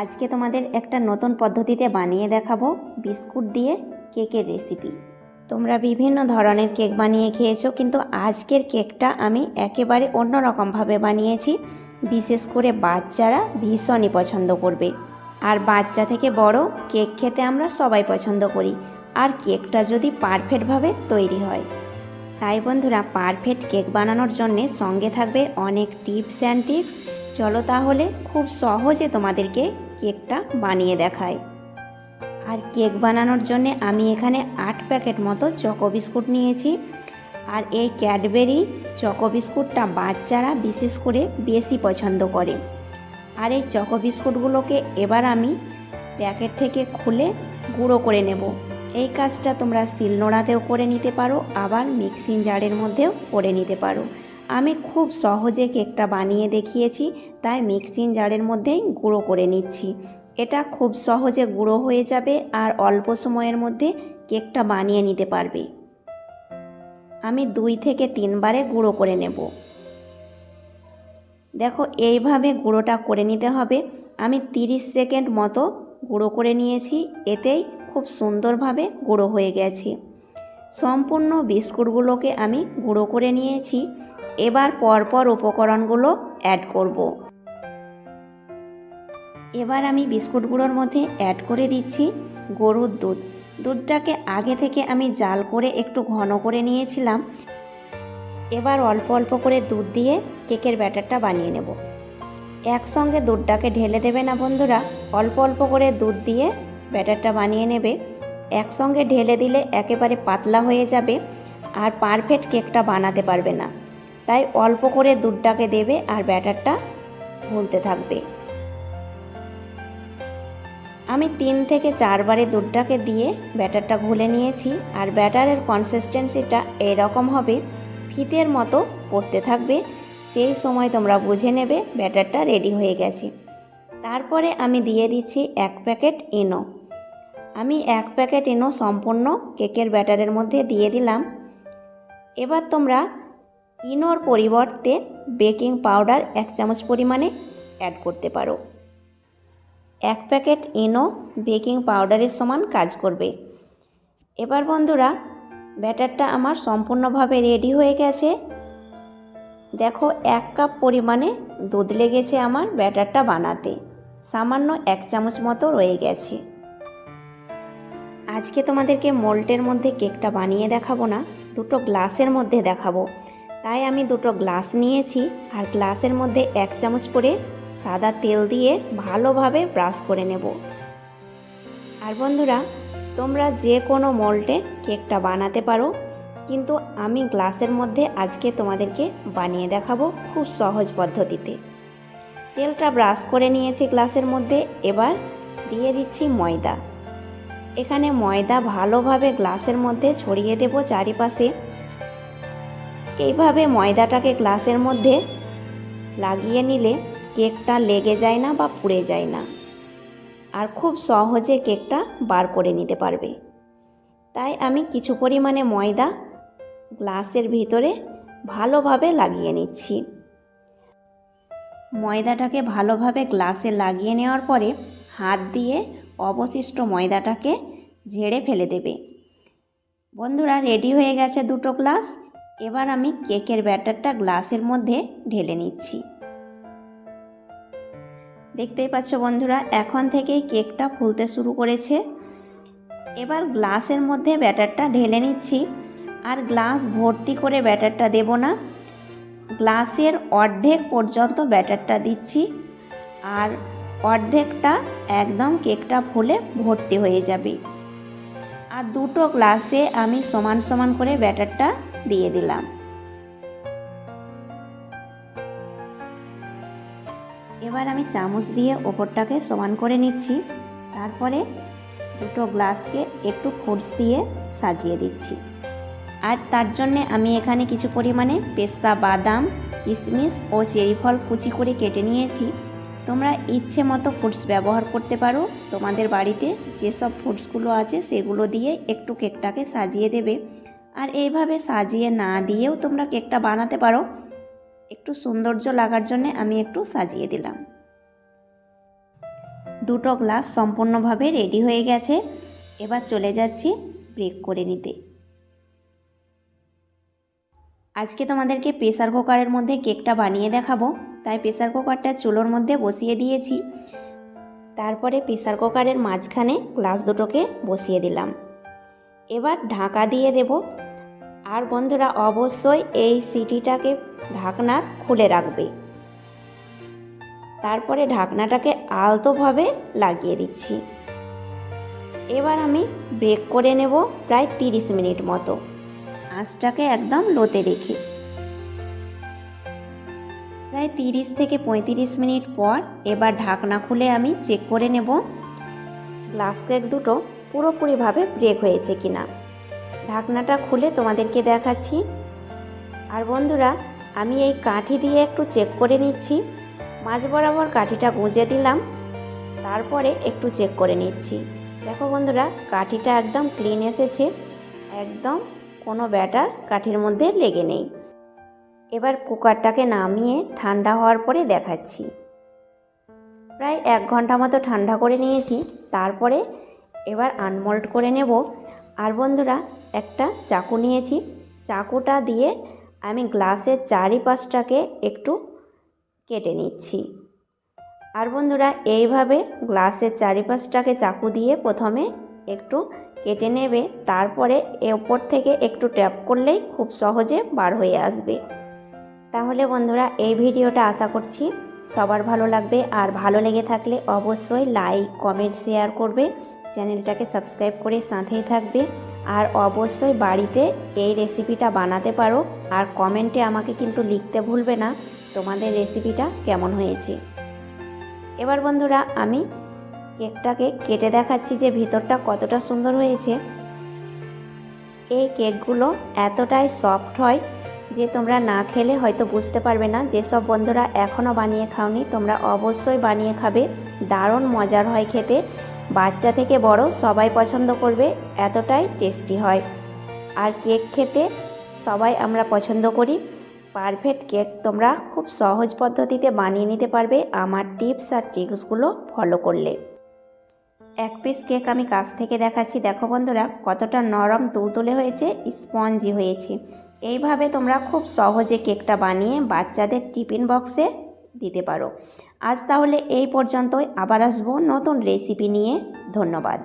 আজকে তোমাদের একটা নতুন পদ্ধতিতে বানিয়ে দেখাবো বিস্কুট দিয়ে কেকের রেসিপি। তোমরা বিভিন্ন ধরনের কেক বানিয়ে খেয়েছো, কিন্তু আজকের কেকটা আমি একেবারে অন্যরকমভাবে বানিয়েছি। বিশেষ করে বাচ্চারা ভীষণই পছন্দ করবে। আর বাচ্চা থেকে বড় কেক খেতে আমরা সবাই পছন্দ করি, আর কেকটা যদি পারফেক্টভাবে তৈরি হয়। তাই বন্ধুরা, পারফেক্ট কেক বানানোর জন্যে সঙ্গে থাকবে অনেক টিপস অ্যান্ড ট্রিক্স চলো তাহলে খুব সহজে তোমাদেরকে কেকটা বানিয়ে দেখাই। আর কেক বানানোর জন্য আমি এখানে আট প্যাকেট মতো চকো বিস্কুট নিয়েছি। আর এই ক্যাডবেরি চকো বিস্কুটটা বাচ্চারা বিশেষ করে বেশি পছন্দ করে। আর এই চকো বিস্কুটগুলোকে এবার আমি প্যাকেট থেকে খুলে গুঁড়ো করে নেব। এই কাজটা তোমরা শিলনোড়াতেও করে নিতে পারো, আবার মিক্সিং জারের মধ্যেও করে নিতে পারো। আমি খুব সহজে কেকটা বানিয়ে দেখিয়েছি, তাই মিক্সিং জারের মধ্যেই গুঁড়ো করে নিচ্ছি। এটা খুব সহজে গুঁড়ো হয়ে যাবে আর অল্প সময়ের মধ্যে কেকটা বানিয়ে নিতে পারবে। আমি দুই থেকে তিনবারে গুঁড়ো করে নেব। দেখো, এইভাবে গুঁড়োটা করে নিতে হবে। আমি 30 সেকেন্ড মতো গুঁড়ো করে নিয়েছি, এতেই খুব সুন্দরভাবে গুঁড়ো হয়ে গেছে। সম্পূর্ণ বিস্কুটগুলোকে আমি গুঁড়ো করে নিয়েছি। এবার পরপর উপকরণগুলো অ্যাড করব। এবার আমি বিস্কুটগুলোর মধ্যে অ্যাড করে দিচ্ছি গরুর দুধ। দুধটাকে আগে থেকে আমি জাল করে একটু ঘন করে নিয়েছিলাম। এবার অল্প অল্প করে দুধ দিয়ে কেকের ব্যাটারটা বানিয়ে নেব। একসঙ্গে দুধটাকে ঢেলে দেবে না বন্ধুরা, অল্প অল্প করে দুধ দিয়ে ব্যাটারটা বানিয়ে নেবে। একসঙ্গে ঢেলে দিলে একেবারে পাতলা হয়ে যাবে আর পারফেক্ট কেকটা বানাতে পারবে না। তাই অল্প করে দুধটাকে দেবে আর ব্যাটারটা ভুলতে থাকবে। আমি তিন থেকে চারবারে দুধটাকে দিয়ে ব্যাটারটা ঘুলে নিয়েছি আর ব্যাটারের কনসিস্টেন্সিটা এরকম হবে, ফিতের মতো পড়তে থাকবে। সেই সময় তোমরা বুঝে নেবে ব্যাটারটা রেডি হয়ে গেছে। তারপরে আমি দিয়ে দিচ্ছি এক প্যাকেট এনো আমি এক প্যাকেট এনো সম্পূর্ণ কেকের ব্যাটারের মধ্যে দিয়ে দিলাম। এবার তোমরা ইনোর পরিবর্তে বেকিং পাউডার এক চামচ পরিমাণে অ্যাড করতে পারো। এক প্যাকেট ইনো বেকিং পাউডারের সমান কাজ করবে। এবার বন্ধুরা, ব্যাটারটা আমার সম্পূর্ণভাবে রেডি হয়ে গেছে। দেখো, এক কাপ পরিমাণে দুধ লেগেছে আমার ব্যাটারটা বানাতে। সামান্য এক চামচ মতো রয়ে গেছে। আজকে তোমাদেরকে মোল্টের মধ্যে কেকটা বানিয়ে দেখাবো না, দুটো গ্লাসের মধ্যে দেখাবো। তাই আমি দুটো গ্লাস নিয়েছি আর গ্লাসের মধ্যে এক চামচ করে সাদা তেল দিয়ে ভালোভাবে ব্রাশ করে নেব। আর বন্ধুরা, তোমরা যে কোনো মোল্টে কেকটা বানাতে পারো, কিন্তু আমি গ্লাসের মধ্যে আজকে তোমাদেরকে বানিয়ে দেখাবো খুব সহজ পদ্ধতিতে। তেলটা ব্রাশ করে নিয়েছি গ্লাসের মধ্যে, এবার দিয়ে দিচ্ছি ময়দা। এখানে ময়দা ভালোভাবে গ্লাসের মধ্যে ছড়িয়ে দেব চারিপাশে। এইভাবে ময়দাটাকে গ্লাসের মধ্যে লাগিয়ে নিলে কেকটা লেগে যায় না বা পুড়ে যায় না। আর খুব সহজে কেকটা বার করে নিতে পারবে। তাই আমি কিছু পরিমাণে ময়দা গ্লাসের ভিতরে ভালোভাবে লাগিয়ে নিচ্ছি। ময়দাটাকে ভালোভাবে গ্লাসে লাগিয়ে নেওয়ার পরে হাত দিয়ে অবশিষ্ট ময়দাটাকে ঝেড়ে ফেলে দেবে। বন্ধুরা, রেডি হয়ে গেছে দুটো গ্লাস। এবার আমি কেকের ব্যাটারটা গ্লাসের মধ্যে ঢেলে নিচ্ছি। দেখতেই পাচ্ছ বন্ধুরা, এখন থেকেই কেকটা ফুলতে শুরু করেছে। এবার গ্লাসের মধ্যে ব্যাটারটা ঢেলে নিচ্ছি। আর গ্লাস ভর্তি করে ব্যাটারটা দেব না। গ্লাসের অর্ধেক পর্যন্ত ব্যাটারটা দিচ্ছি। আর অর্ধেকটা একদম কেকটা ফুলে ভর্তি হয়ে যাবে। আর দুটো গ্লাসে আমি সমান সমান করে ব্যাটারটা দিয়ে দিলাম। এবার আমি চামচ দিয়ে ওপরটাকে সমান করে নিচ্ছি। তারপরে দুটো গ্লাসকে একটু ফোর্স দিয়ে সাজিয়ে দিচ্ছি। আর তার জন্যে আমি এখানে কিছু পরিমাণে পেস্তা, বাদাম, কিশমিশ ও চেরি ফল কুচি করে কেটে নিয়েছি। তোমরা ইচ্ছে মতো ফুডস ব্যবহার করতে পারো। তোমাদের বাড়িতে যেসব ফুডসগুলো আছে সেগুলো দিয়ে একটু কেকটাকে সাজিয়ে দেবে। আর এইভাবে সাজিয়ে না দিয়েও তোমরা কেকটা বানাতে পারো। একটু সৌন্দর্য লাগার জন্য আমি একটু সাজিয়ে দিলাম। দুটো গ্লাস সম্পূর্ণভাবে রেডি হয়ে গেছে। এবার চলে যাচ্ছি ব্রেক করে নিতে। আজকে তোমাদেরকে প্রেসার কুকারের মধ্যে কেকটা বানিয়ে দেখাবো। তাই প্রেসার কুকারটা চুলোর মধ্যে বসিয়ে দিয়েছি। তারপরে প্রেসার কুকারের মাঝখানে গ্লাস দুটোকে বসিয়ে দিলাম। এবার ঢাকা দিয়ে দেব আর বন্ধুরা অবশ্যই এই সিটিটাকে ঢাকনা খুলে রাখবে। তারপরে ঢাকনাটাকে আলতোভাবে লাগিয়ে দিচ্ছি। এবার আমি ব্রেক করে নেব প্রায় তিরিশ মিনিট মতো। আঁচটাকে একদম লোতে রেখে। প্রায় তিরিশ থেকে পঁয়ত্রিশ মিনিট পর এবার ঢাকনা খুলে আমি চেক করে নেব। গ্লাস কেক দুটো পুরোপুরিভাবে ব্রেক হয়েছে কিনা। ঢাকনাটা খুলে তোমাদেরকে দেখাচ্ছি। আর বন্ধুরা, আমি এই কাঠি দিয়ে একটু চেক করে নিচ্ছি। মাঝ বরাবর কাঠিটা গুঁজে দিলাম, তারপরে একটু চেক করে নিচ্ছি। দেখো বন্ধুরা, কাঠিটা একদম ক্লিন এসেছে। একদম কোনো ব্যাটার কাঠির মধ্যে লেগে নেই। এবার কুকারটাকে নামিয়ে ঠান্ডা হওয়ার পরে দেখাচ্ছি। প্রায় এক ঘণ্টা মতো ঠান্ডা করে নিয়েছি, তারপরে এবার আনমোল্ড করে নেব। আর বন্ধুরা একটা চাকু নিয়েছি। চাকুটা দিয়ে আমি গ্লাসের চারিপাশটাকে একটু কেটে নিচ্ছি। আর বন্ধুরা, এইভাবে গ্লাসের চারিপাশটাকে চাকু দিয়ে প্রথমে একটু কেটে নেবে, তারপরে এ ওপর থেকে একটু ট্যাপ করলেই খুব সহজে বার হয়ে আসবে। তাহলে বন্ধুরা, এই ভিডিওটা আশা করছি সবার ভালো লাগবে। আর ভালো লেগে থাকলে অবশ্যই লাইক, কমেন্ট, শেয়ার করবে। চ্যানেলটাকে সাবস্ক্রাইব করে সাথেই থাকবে। আর অবশ্যই বাড়িতে এই রেসিপিটা বানাতে পারো। আর কমেন্টে আমাকে কিন্তু লিখতে ভুলবে না তোমাদের রেসিপিটা কেমন হয়েছে। এবার বন্ধুরা, আমি কেকটাকে কেটে দেখাচ্ছি যে ভিতরটা কতটা সুন্দর হয়েছে। এই কেকগুলো এতটাই সফট হয় যে তোমরা না খেলে হয়তো বুঝতে পারবে না। যেসব বন্ধুরা এখনও বানিয়ে খাওনি, তোমরা অবশ্যই বানিয়ে খাবে। দারুণ মজার হয় খেতে। বাচ্চা থেকে বড় সবাই পছন্দ করবে, এতটাই টেস্টি হয়। আর কেক খেতে সবাই আমরা পছন্দ করি। পারফেক্ট কেক তোমরা খুব সহজ পদ্ধতিতে বানিয়ে নিতে পারবে আমার টিপস আর ট্রিক্সগুলো ফলো করলে। এক পিস কেক আমি কাছ থেকে দেখাচ্ছি। দেখো বন্ধুরা, কতটা নরম তুলতুলে হয়েছে স্পঞ্জি হয়েছে। এইভাবে তোমরা খুব সহজে কেকটা বানিয়ে বাচ্চাদের টিফিন বক্সে দিতে পারো। আজ তাহলে এই পর্যন্তই। আবার আসব নতুন রেসিপি নিয়ে। ধন্যবাদ।